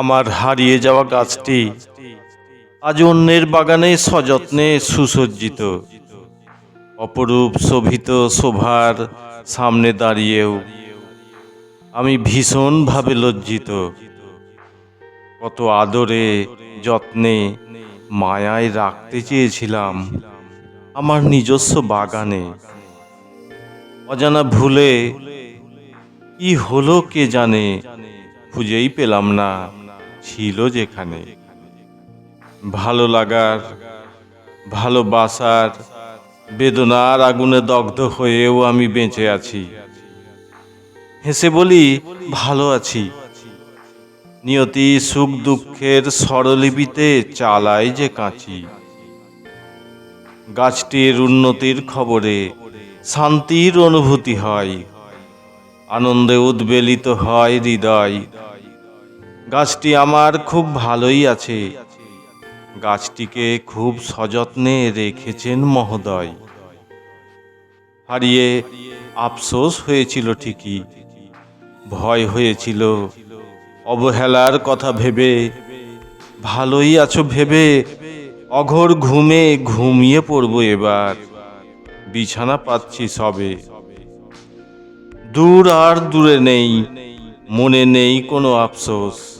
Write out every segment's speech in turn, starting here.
আমার হারিয়ে যাওয়া গাছটি আজ অন্যের বাগানে সযত্নে সুসজ্জিত। অপরূপ শোভিত শোভার সামনে দাঁড়িয়েও আমি ভীষণভাবে লজ্জিত। কত আদরে যত্নে মায়ায় রাখতে চেয়েছিলাম আমার নিজস্ব বাগানে। অজানা ভুলে কি হলো কে জানে খুঁজেই পেলাম না। ছিল যেখানে। ভালো লাগার ভালোবাসার বেদনার আগুনে দগ্ধ হয়েও আমি বেঁচে আছি। হেসে বলি, ভালো আছি। নিয়তি সুখ দুঃখের স্বরলিপিতে চালাই যে কাঁচি। গাছটির উন্নতির খবরে শান্তির অনুভূতি হয়। আনন্দে উদ্বেলিত হয় হৃদয়। গাছটি আমার খুব ভালোই আছে। গাছটিকে খুব সযত্নে রেখেছেন মহোদয়। হারিয়ে আফসোস হয়েছিল ঠিকই। ভয় হয়েছিল। অবহেলার কথা ভেবে। ভালোই আছো ভেবে। অঘোর ঘুমে ঘুমিয়ে পড়ব এবার। বিছানা পাচ্ছি সবে। দূর আর দূরে নেই। মনে নেই কোনো আফসোস।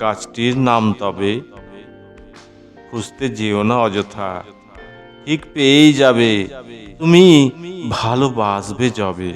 গাছটির নাম তবে খুঁজতে যেও না অযথা। ঠিক পেয়েই যাবে। তুমি ভালোবাসবে যবে।